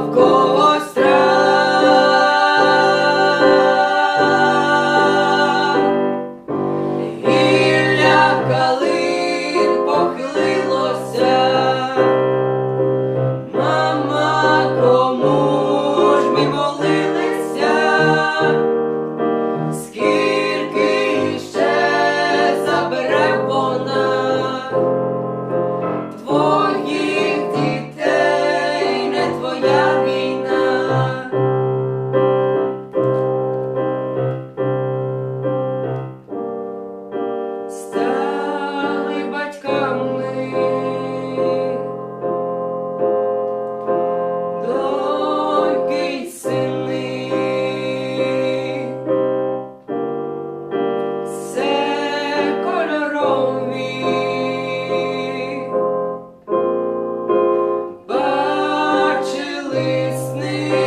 в когось страх. Гілля калина see.